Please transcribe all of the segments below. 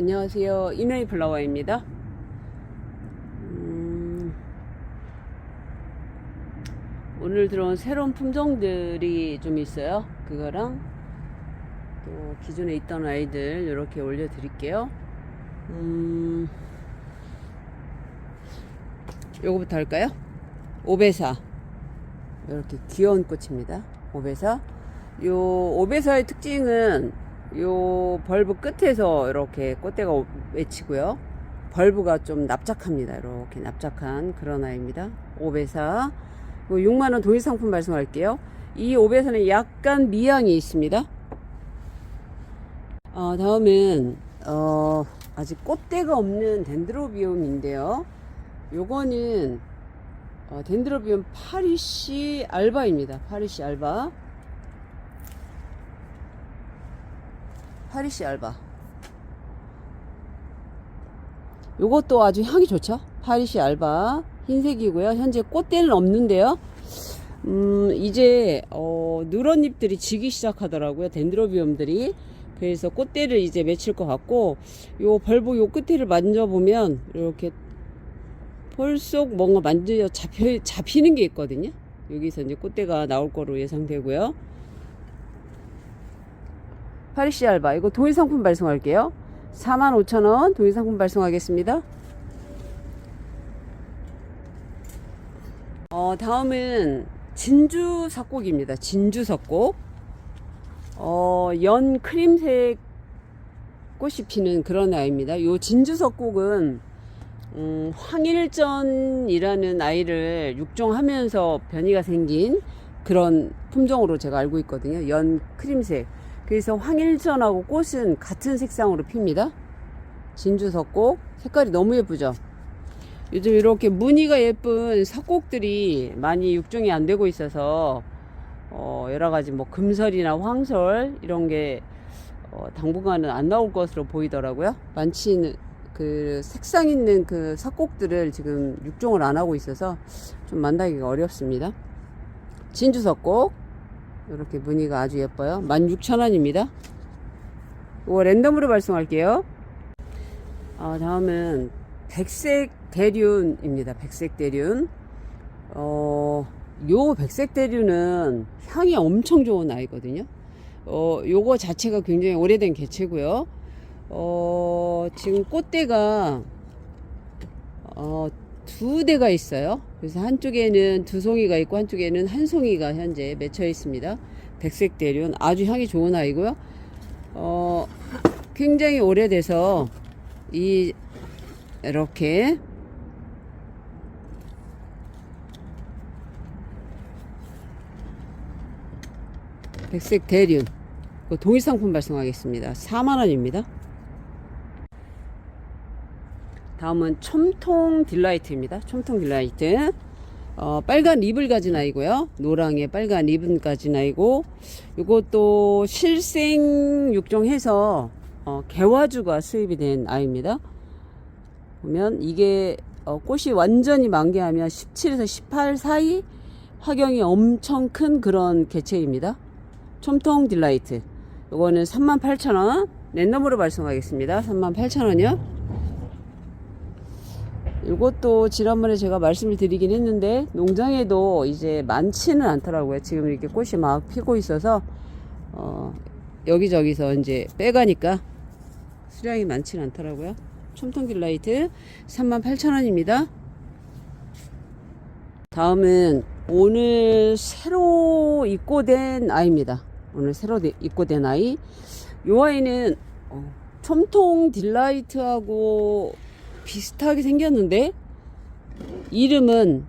안녕하세요. 이메이 플라워입니다. 음, 오늘 들어온 새로운 품종들이 좀 있어요. 그거랑 또 기존에 있던 아이들 이렇게 올려드릴게요. 음, 요거부터 할까요? 오베사. 이렇게 귀여운 꽃입니다. 오베사. 요 오베사의 특징은 요 벌브 끝에서 이렇게 꽃대가 맺히고요. 벌브가 좀 납작합니다. 이렇게 납작한 그런 아이입니다. 오베사. 6만원 동일 상품 발송할게요. 이 오베사는 약간 미양이 있습니다. 어, 다음은, 어, 아직 꽃대가 없는 덴드로비움인데요. 요거는, 어, 덴드로비움 파리시 알바입니다. 파리시 알바. 파리시 알바. 요것도 아주 향이 좋죠. 파리시 알바. 흰색이고요. 현재 꽃대는 없는데요. 음, 이제, 어, 누런 잎들이 지기 시작하더라고요. 덴드로비움들이. 그래서 꽃대를 이제 맺힐 것 같고, 요 벌보 요 끝에를 만져보면, 이렇게 볼속 뭔가 만져 잡혀, 잡히는 게 있거든요. 여기서 이제 꽃대가 나올 거로 예상되고요. 파리시 알바 이거 동일 상품 발송할게요. 45,000원 동일 상품 발송하겠습니다. 어, 다음은 진주 석곡입니다. 진주 석곡. 어, 연 크림색 꽃이 피는 그런 아이입니다. 요 진주 석곡은 음, 황일전이라는 아이를 육종하면서 변이가 생긴 그런 품종으로 제가 알고 있거든요. 연 크림색. 그래서 황일전하고 꽃은 같은 색상으로 핍니다. 진주 석곡 색깔이 너무 예쁘죠. 요즘 이렇게 무늬가 예쁜 석곡들이 많이 육종이 안 되고 있어서 어, 여러 가지 뭐 금설이나 황설 이런 게 어, 당분간은 안 나올 것으로 보이더라고요. 많지는 그 색상 있는 그 석곡들을 지금 육종을 안 하고 있어서 좀 만나기가 어렵습니다. 진주 석곡 이렇게 무늬가 아주 예뻐요. 16,000원입니다. 이거 랜덤으로 발송할게요. 어, 다음은 백색 대륜입니다. 백색 대륜. 어, 요 백색 대륜은 향이 엄청 좋은 아이거든요. 어, 요거 자체가 굉장히 오래된 개체고요. 어, 지금 꽃대가 어, 두 대가 있어요. 그래서 한쪽에는 두 송이가 있고 한쪽에는 한 송이가 현재 맺혀 있습니다. 백색 대륜 아주 향이 좋은 아이고요. 어, 굉장히 오래돼서 이 이렇게 백색 대륜 그 동일 상품 발송하겠습니다. 4만 원입니다. 다음은 촘통 딜라이트입니다. 촘통 딜라이트. 어, 빨간 립을 가진 아이고요. 노랑에 빨간 립은 가진 아이고, 이것도 실생 육종해서 어, 개화주가 수입이 된 아이입니다. 보면 이게 어, 꽃이 완전히 만개하면 17에서 18 사이 화경이 엄청 큰 그런 개체입니다. 촘통 딜라이트. 이거는 38,000원. 랜덤으로 발송하겠습니다. 38,000원이요. 이것도 지난번에 제가 말씀을 드리긴 했는데 농장에도 이제 많지는 않더라고요. 지금 이렇게 꽃이 막 피고 있어서 어, 여기저기서 이제 빼가니까 수량이 많지는 않더라고요. 촘통길 라이트 38,000원입니다. 다음은 오늘 새로 입고된 아이입니다. 오늘 새로 입고된 아이. 이 아이는 어, 촘통 딜라이트하고 비슷하게 생겼는데 이름은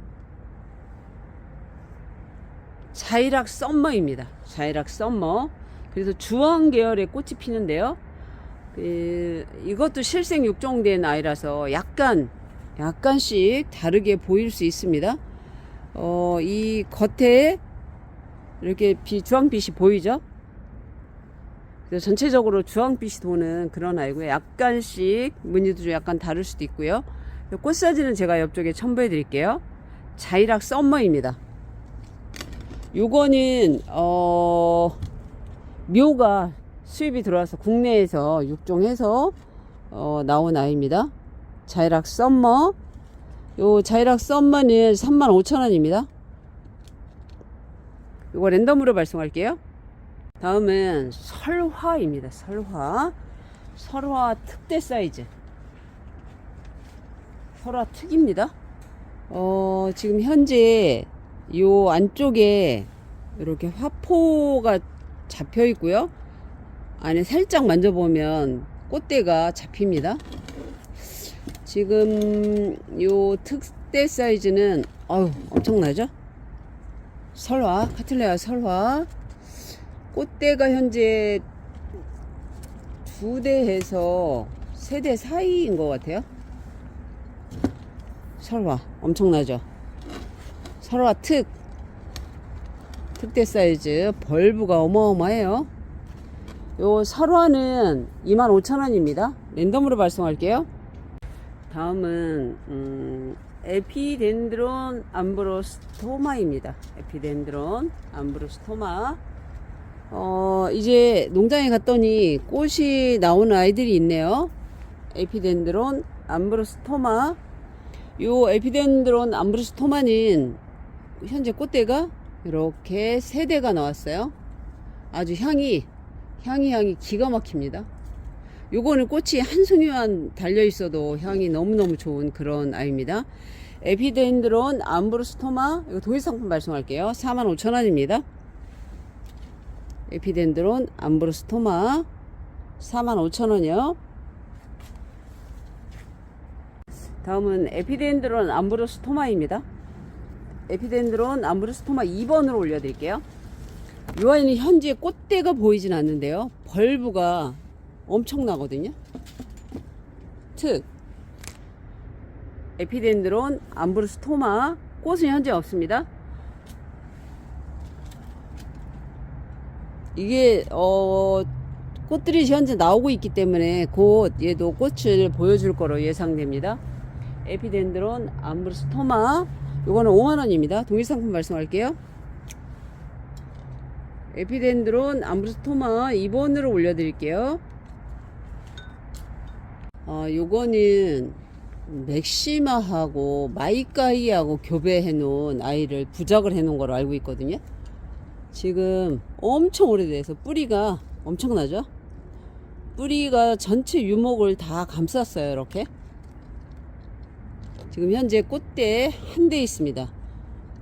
자이락 썸머입니다. 자이락 썸머. 그래서 주황 계열의 꽃이 피는데요. 그, 이것도 실생 육종된 아이라서 약간 약간씩 다르게 보일 수 있습니다. 어, 이 겉에 이렇게 비, 주황빛이 보이죠? 그래서 전체적으로 주황빛이 도는 그런 아이고요. 약간씩 무늬도 좀 약간 다를 수도 있고요. 꽃 사진은 제가 옆쪽에 첨부해 드릴게요. 자이락 썸머입니다. 요거는 어 묘가 수입이 들어와서 국내에서 육종해서 어, 나온 아이입니다. 자이락 썸머. 요 자이락 썸머는 35,000원입니다. 이거 랜덤으로 발송할게요. 다음은 설화입니다. 설화. 설화 특대 사이즈. 설화 특입니다. 어, 지금 현재 요 안쪽에 이렇게 화포가 잡혀 있고요. 안에 살짝 만져보면 꽃대가 잡힙니다. 지금 요 특대 사이즈는 어우 엄청나죠? 설화, 카틀레아 설화. 꽃대가 현재 두 대에서 세 대 사이인 것 같아요. 설화 엄청나죠? 설화 특 특대 사이즈 벌브가 어마어마해요. 요 설화는 25,000원입니다. 랜덤으로 발송할게요. 다음은 음, 에피덴드론 암브로스토마입니다. 에피덴드론 암브로스토마. 어, 이제 농장에 갔더니 꽃이 나오는 아이들이 있네요. 에피덴드론 암브로스토마. 요 에피덴드론 암브로스토마는 현재 꽃대가 이렇게 세 대가 나왔어요. 아주 향이 향이 향이 기가 막힙니다. 요거는 꽃이 한 송이만 달려 있어도 향이 너무너무 좋은 그런 아이입니다. 에피덴드론 암브로스토마 이거 도일 상품 발송할게요. 45,000원입니다. 에피덴드론 암브로스토마 45,000원이요. 다음은 에피덴드론 암브로스토마입니다. 에피덴드론 암브로스토마 2번으로 올려드릴게요. 이 아이는 현재 꽃대가 보이진 않는데요. 벌브가 엄청나거든요. 특 에피덴드론 암브로스토마 꽃은 현재 없습니다. 이게 어 꽃들이 현재 나오고 있기 때문에 곧 얘도 꽃을 보여줄 거로 예상됩니다. 에피덴드론 암브로스토마 이거는 5만원입니다. 동일 상품 말씀할게요. 에피덴드론 암브로스토마 2번으로 올려드릴게요. 어, 요거는 맥시마하고 마이카이하고 교배해 놓은 아이를 부작을 해 놓은 걸로 알고 있거든요. 지금 엄청 오래돼서 뿌리가 엄청나죠? 뿌리가 전체 유목을 다 감쌌어요, 이렇게. 지금 현재 꽃대 한대 있습니다.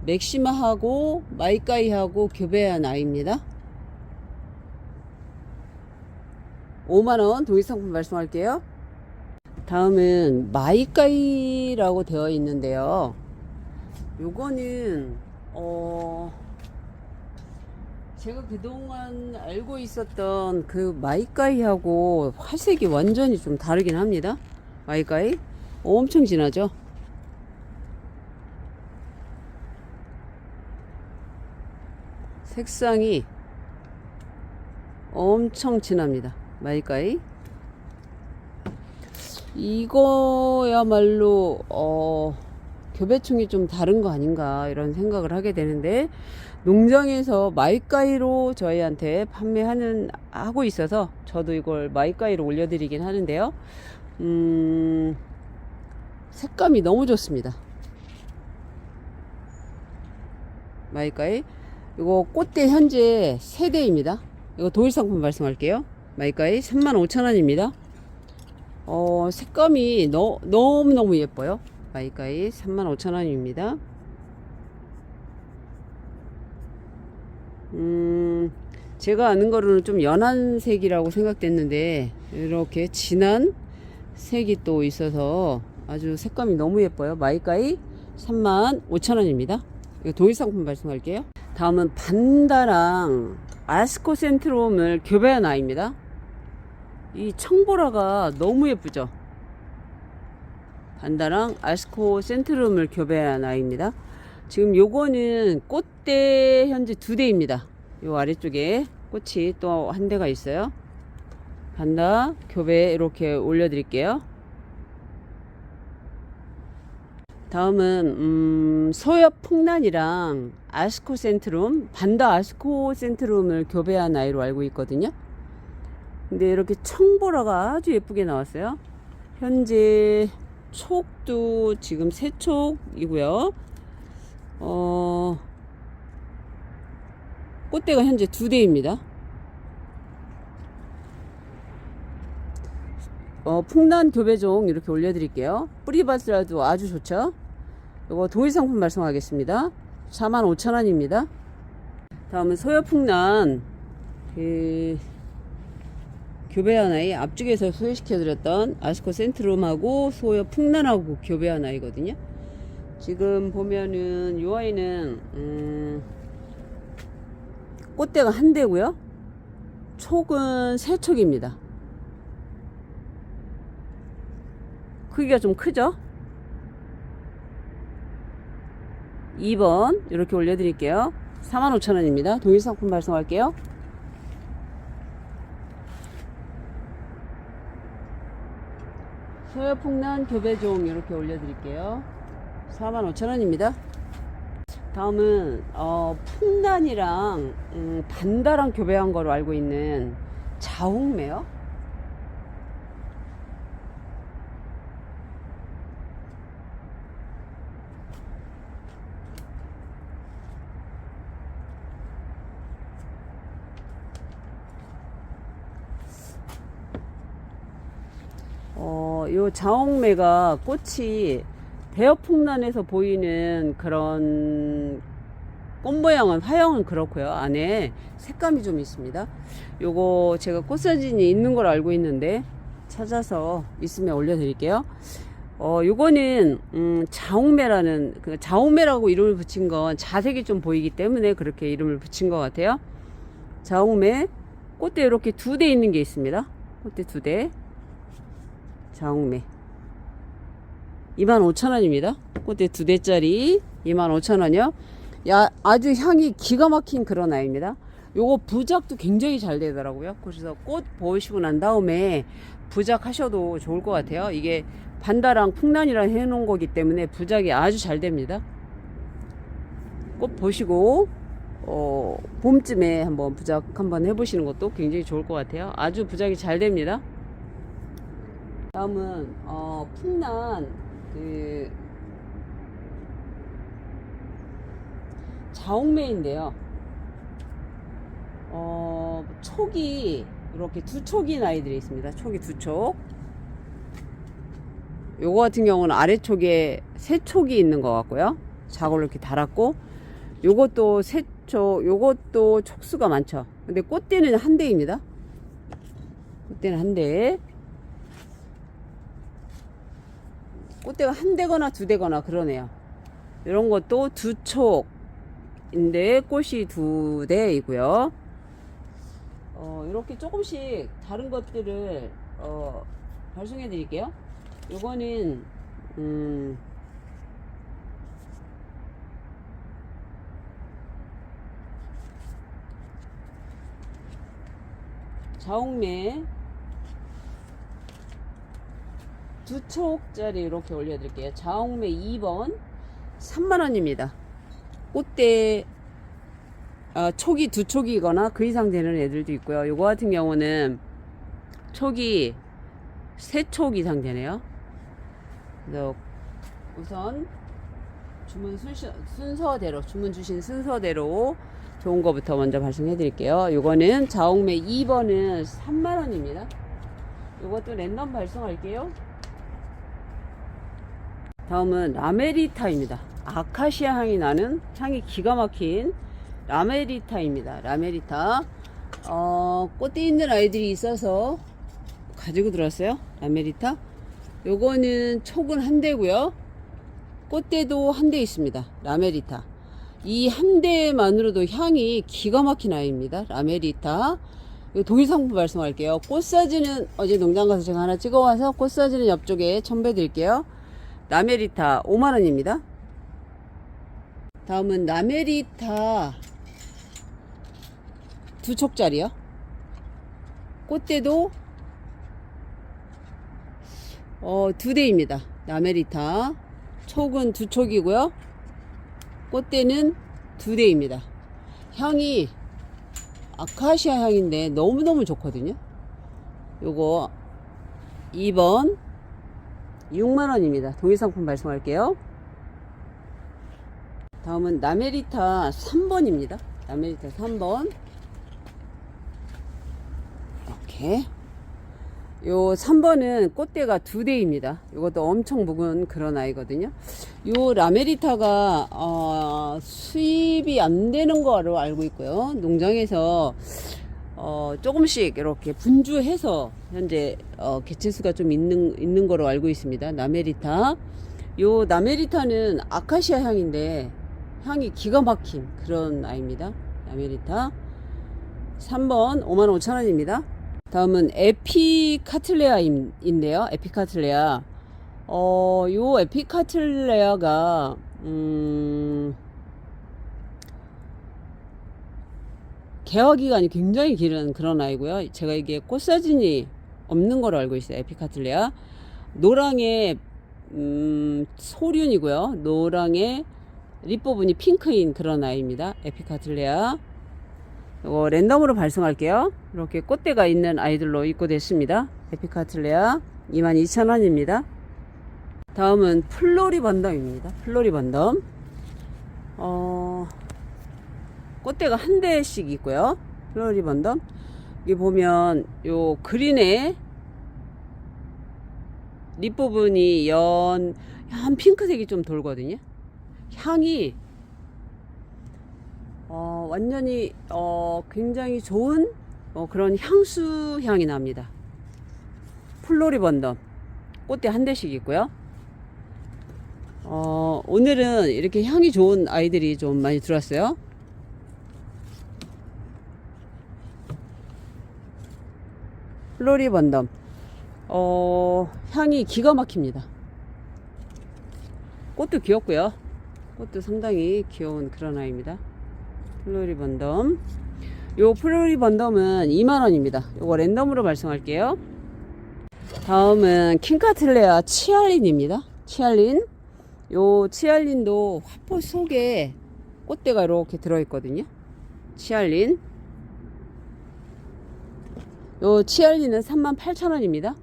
맥시마하고 마이카이하고 교배한 아이입니다. 5만원 동일상품 발송할게요. 다음은 마이카이라고 되어 있는데요. 요거는, 어, 제가 그동안 알고 있었던 그 마이카이하고 화색이 완전히 좀 다르긴 합니다. 마이카이. 엄청 진하죠? 색상이 엄청 진합니다. 마이카이. 이거야말로 어, 교배충이 좀 다른 거 아닌가 이런 생각을 하게 되는데 농장에서 마이카이로 저희한테 판매하는 하고 있어서 저도 이걸 마이카이로 올려드리긴 하는데요. 음, 색감이 너무 좋습니다. 마이카이. 이거 꽃대 현재 세대입니다. 이거 도일 상품 발송할게요. 마이카이 35,000원입니다. 어, 색감이 너, 너무너무 예뻐요. 마이카이 35,000원입니다. 음, 제가 아는 거로는 좀 연한 색이라고 생각됐는데, 이렇게 진한 색이 또 있어서 아주 색감이 너무 예뻐요. 마이카이 35,000원입니다. 이거 도일 상품 발송할게요. 다음은 반다랑 아스코 센트롬을 교배한 아이입니다. 이 청보라가 너무 예쁘죠? 반다랑 아스코 센트롬을 교배한 아이입니다. 지금 요거는 꽃대 현재 두 대입니다. 요 아래쪽에 꽃이 또 한 대가 있어요. 반다 교배 이렇게 올려드릴게요. 다음은 음, 서엽 풍란이랑 아스코 센트룸 반다 아스코 센트룸을 교배한 아이로 알고 있거든요. 근데 이렇게 청보라가 아주 예쁘게 나왔어요. 현재 촉도 지금 세 촉이고요. 어, 꽃대가 현재 두 대입니다. 어, 풍란 교배종 이렇게 올려드릴게요. 뿌리밭이라도 아주 좋죠. 이거 동일상품 발송하겠습니다. 45,000원입니다. 다음은 소여풍란 그 교배한 아이 앞쪽에서 소개시켜드렸던 아스코 센트룸하고 소여 풍란하고 교배한 아이거든요. 지금 보면은 이 아이는 음, 꽃대가 한 대고요. 촉은 세 촉입니다. 크기가 좀 크죠? 2번 이렇게 올려드릴게요. 45,000원입니다. 동일 상품 발송할게요. 소여풍란 교배종 이렇게 올려드릴게요. 45,000원입니다. 다음은 어, 풍란이랑 음, 반다랑 교배한 거로 알고 있는 자홍매요. 어, 요 자홍매가 꽃이 대여풍란에서 보이는 그런 꽃 모양은 화형은 그렇고요. 안에 색감이 좀 있습니다. 요거 제가 꽃 사진이 있는 걸 알고 있는데 찾아서 있으면 올려 드릴게요. 어, 요거는 음, 자홍매라는 그 자홍매라고 이름을 붙인 건 자색이 좀 보이기 때문에 그렇게 이름을 붙인 것 같아요. 자홍매 꽃대 이렇게 두 대 있는 게 있습니다. 꽃대 두 대. 자홍매 25,000원입니다. 꽃대 두 대짜리 25,000원이요. 야, 아주 향이 기가 막힌 그런 아이입니다. 요거 부작도 굉장히 잘 되더라고요. 그래서 꽃 보시고 난 다음에 부작 하셔도 좋을 것 같아요. 이게 반다랑 풍란이랑 해놓은 거기 때문에 부작이 아주 잘 됩니다. 꽃 보시고 어, 봄쯤에 한번 부작 한번 해보시는 것도 굉장히 좋을 것 같아요. 아주 부작이 잘 됩니다. 다음은 어, 풍란 그 자홍매인데요. 어, 촉이 이렇게 두 촉인 아이들이 있습니다. 촉이 두 촉. 요거 같은 경우는 아래촉에 세 촉이 있는 것 같고요. 자골로 이렇게 달았고, 요것도 세 촉, 요것도 촉수가 많죠. 근데 꽃대는 한 대입니다. 꽃대는 한 대. 꽃대가 한 대거나 두 대거나 그러네요. 이런 것도 두 촉인데 꽃이 두 대이고요. 어, 이렇게 조금씩 다른 것들을 어, 발송해 드릴게요. 요거는 음, 자홍매 두 촉짜리 이렇게 올려드릴게요. 자홍매 2번 3만원입니다. 꽃대 아, 촉이 두 촉이거나 그 이상 되는 애들도 있고요. 요거 같은 경우는 촉이 세 촉 이상 되네요. 그래서 우선 주문 순서, 순서 대로 주문 주신 순서대로 좋은 거부터 먼저 발송해 드릴게요. 요거는 자홍매 2번은 3만원입니다. 요것도 랜덤 발송할게요. 다음은 라메리타입니다. 아카시아 향이 나는 향이 기가 막힌 라메리타입니다. 라메리타. 어, 꽃대 있는 아이들이 있어서 가지고 들어왔어요. 라메리타. 요거는 촉은 한 대고요. 꽃대도 한 대 있습니다. 라메리타. 이 한 대만으로도 향이 기가 막힌 아이입니다. 라메리타. 요 동일 상품 말씀할게요. 꽃 사진은 어제 농장 가서 제가 하나 찍어와서 꽃 사진은 옆쪽에 첨부해 드릴게요. 라메리타 5만원입니다. 다음은 라메리타 두 촉짜리요. 꽃대도 어, 두 대입니다. 라메리타. 촉은 두 촉이고요. 꽃대는 두 대입니다. 향이 아카시아 향인데 너무너무 좋거든요. 요거 2번 6만원입니다. 동일상품 발송할게요. 다음은 나메리타 3번입니다. 나메리타 3번. 이렇게. 요 3번은 꽃대가 두 대입니다. 이것도 엄청 묵은 그런 아이거든요. 요 라메리타가 어, 수입이 안 되는 거로 알고 있고요. 농장에서 어, 조금씩 이렇게 분주해서 현재 어, 개체수가 좀 있는 있는 거로 알고 있습니다. 나메리타. 요 나메리타는 아카시아 향인데 향이 기가 막힌 그런 아이입니다. 나메리타. 3번 55,000원입니다. 다음은 에피카틀레아인데요. 에피카틀레아. 어, 요 에피카틀레아가 음 개화 기간이 굉장히 길은 그런 아이고요. 제가 이게 꽃사진이 없는 걸로 알고 있어요. 에피카틀레아. 노랑의 음, 소륜이고요. 노랑의 립 부분이 핑크인 그런 아이입니다. 에피카틀레아. 이거 랜덤으로 발송할게요. 이렇게 꽃대가 있는 아이들로 입고됐습니다. 에피카틀레아 22,000원입니다. 다음은 플로리번덤입니다. 플로리번덤. 어, 꽃대가 한 대씩 있고요. 플로리번덤. 여기 보면 요 그린에 립 부분이 연, 연 핑크색이 좀 돌거든요. 향이 어, 완전히 어, 굉장히 좋은 어, 그런 향수 향이 납니다. 플로리번덤 꽃대 한 대씩 있고요. 어, 오늘은 이렇게 향이 좋은 아이들이 좀 많이 들어왔어요. 플로리번덤 어, 향이 기가 막힙니다. 꽃도 귀엽고요. 꽃도 상당히 귀여운 그런 아이입니다. 플로리번덤. 요 플로리번덤은 2만원입니다. 요거 랜덤으로 발송할게요. 다음은 킹카틀레아 치알린입니다. 치알린. 요 치알린도 화포 속에 꽃대가 이렇게 들어있거든요. 치알린. 요 치알린은 38,000원입니다.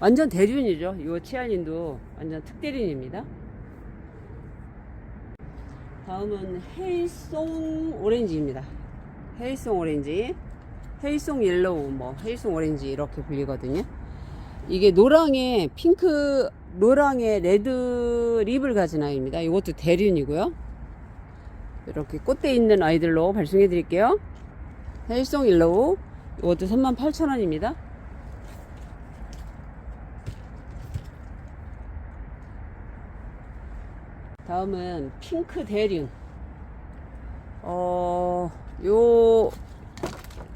완전 대륜이죠. 요 치알린도 완전 특대륜입니다. 다음은 헤이송 오렌지입니다. 헤이송 오렌지, 헤이송 옐로우, 뭐 헤이송 오렌지 이렇게 불리거든요. 이게 노랑의 핑크, 노랑의 레드 립을 가진 아이입니다. 이것도 대륜이고요. 이렇게 꽃대 있는 아이들로 발송해 드릴게요. 헤이송 옐로우, 이것도 38,000원입니다. 다음은 핑크 대륜. 어, 요,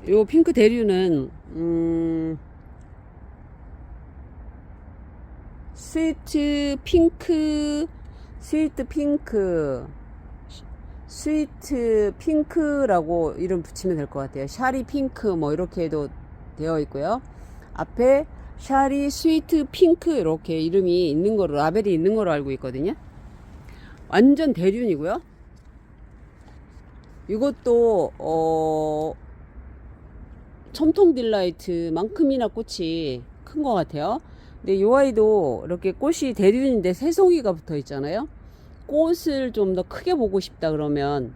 요 핑크 대륜은, 음, 스위트 핑크, 스위트 핑크, 스위트 핑크라고 이름 붙이면 될 것 같아요. 샤리 핑크 뭐 이렇게도 되어 있고요. 앞에 샤리 스위트 핑크 이렇게 이름이 있는 거로 라벨이 있는 거로 알고 있거든요. 완전 대륜이고요. 이것도 어 첨통 딜라이트만큼이나 꽃이 큰 것 같아요. 근데 이 아이도 이렇게 꽃이 대륜인데 새송이가 붙어 있잖아요. 꽃을 좀 더 크게 보고 싶다 그러면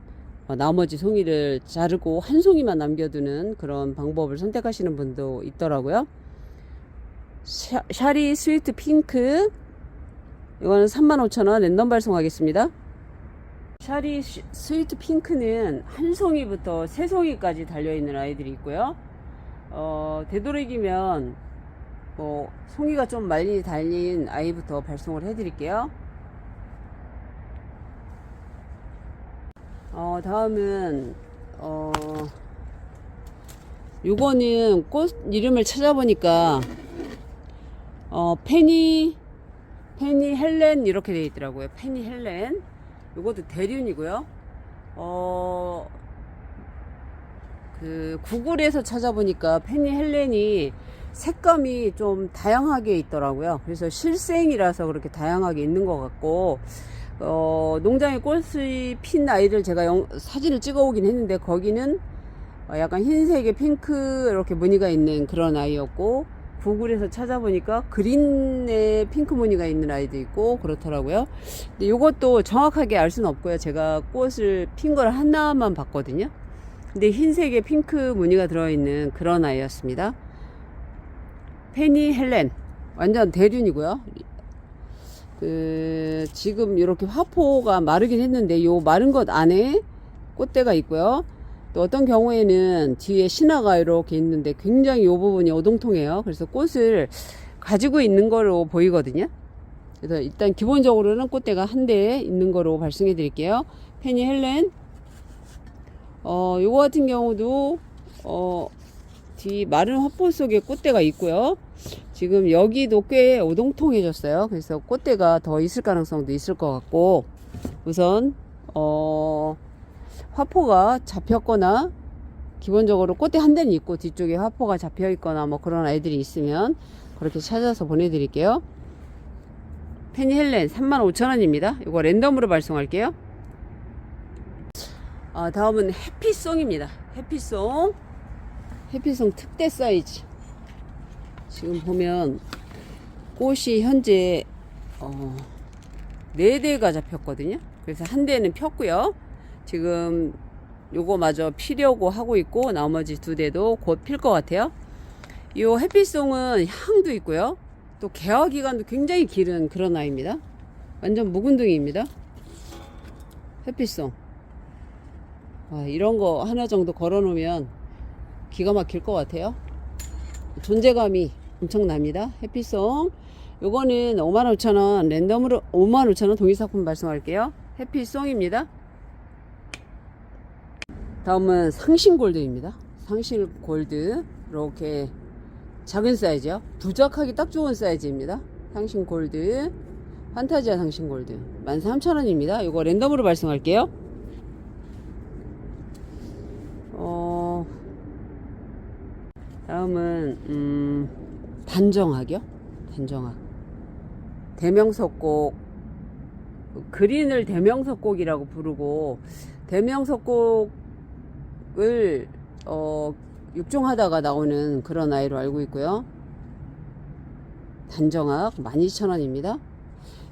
어, 나머지 송이를 자르고 한 송이만 남겨두는 그런 방법을 선택하시는 분도 있더라고요. 샤, 샤리 스위트 핑크 이거는 35,000원 랜덤 발송하겠습니다. 샤리 시- 스위트 핑크는 한 송이부터 세 송이까지 달려있는 아이들이 있고요. 어, 되도록이면 뭐 송이가 좀 많이 달린 아이부터 발송을 해드릴게요. 어, 다음은 어, 요거는 꽃 이름을 찾아보니까 어, 페니 페니 헬렌 이렇게 되어 있더라고요. 페니 헬렌. 요것도 대륜이고요. 어, 그 구글에서 찾아보니까 페니 헬렌이 색감이 좀 다양하게 있더라고요. 그래서 실생이라서 그렇게 다양하게 있는 것 같고, 어, 농장에 꽃이 핀 아이를 제가 영- 사진을 찍어 오긴 했는데, 거기는 어, 약간 흰색에 핑크 이렇게 무늬가 있는 그런 아이였고, 구글에서 찾아보니까 그린에 핑크 무늬가 있는 아이도 있고 그렇더라고요. 근데 이것도 정확하게 알 수는 없고요. 제가 꽃을 핀 걸 하나만 봤거든요. 근데 흰색에 핑크 무늬가 들어있는 그런 아이였습니다. 페니 헬렌. 완전 대륜이고요. 그, 지금 이렇게 화포가 마르긴 했는데, 요 마른 것 안에 꽃대가 있고요. 또 어떤 경우에는 뒤에 신화가 이렇게 있는데 굉장히 이 부분이 오동통해요. 그래서 꽃을 가지고 있는 거로 보이거든요. 그래서 일단 기본적으로는 꽃대가 한 대 있는 거로 발송해 드릴게요. 페니 헬렌. 어, 요거 같은 경우도, 어, 뒤 마른 화포 속에 꽃대가 있고요. 지금 여기도 꽤 오동통해졌어요. 그래서 꽃대가 더 있을 가능성도 있을 것 같고, 우선, 어, 화포가 잡혔거나 기본적으로 꽃대 한 대는 있고 뒤쪽에 화포가 잡혀 있거나 뭐 그런 아이들이 있으면 그렇게 찾아서 보내드릴게요. 페니 헬렌 35,000원입니다. 이거 랜덤으로 발송할게요. 아, 다음은 해피송입니다. 해피송. 해피송 특대 사이즈. 지금 보면 꽃이 현재 어, 네 대가 잡혔거든요. 그래서 한 대는 폈고요. 지금 요거마저 피려고 하고 있고 나머지 두 대도 곧 필 것 같아요. 이 햇빛송은 향도 있고요. 또 개화 기간도 굉장히 길은 그런 아이입니다. 완전 묵은둥이입니다. 햇빛송. 아, 이런 거 하나 정도 걸어 놓으면 기가 막힐 것 같아요. 존재감이 엄청납니다. 햇빛송. 요거는 55,000원 랜덤으로 55,000원 동일상품 발송할게요. 햇빛송입니다. 다음은 상신골드입니다. 상신골드 이렇게 작은 사이즈요. 부적하기 딱 좋은 사이즈입니다. 상신골드 판타지아 상신골드 13,000원입니다. 이거 랜덤으로 발송할게요. 어 다음은 음 단정학이요. 단정학 대명석곡 그린을 대명석곡이라고 부르고 대명석곡을 어, 육종하다가 나오는 그런 아이로 알고 있고요. 단정학 12,000원입니다.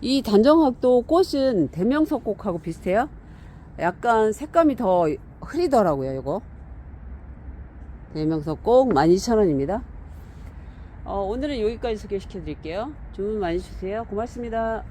이 단정학도 꽃은 대명석곡하고 비슷해요. 약간 색감이 더 흐리더라고요, 이거. 대명석곡 12,000원입니다. 어, 오늘은 여기까지 소개시켜 드릴게요. 주문 많이 주세요. 고맙습니다.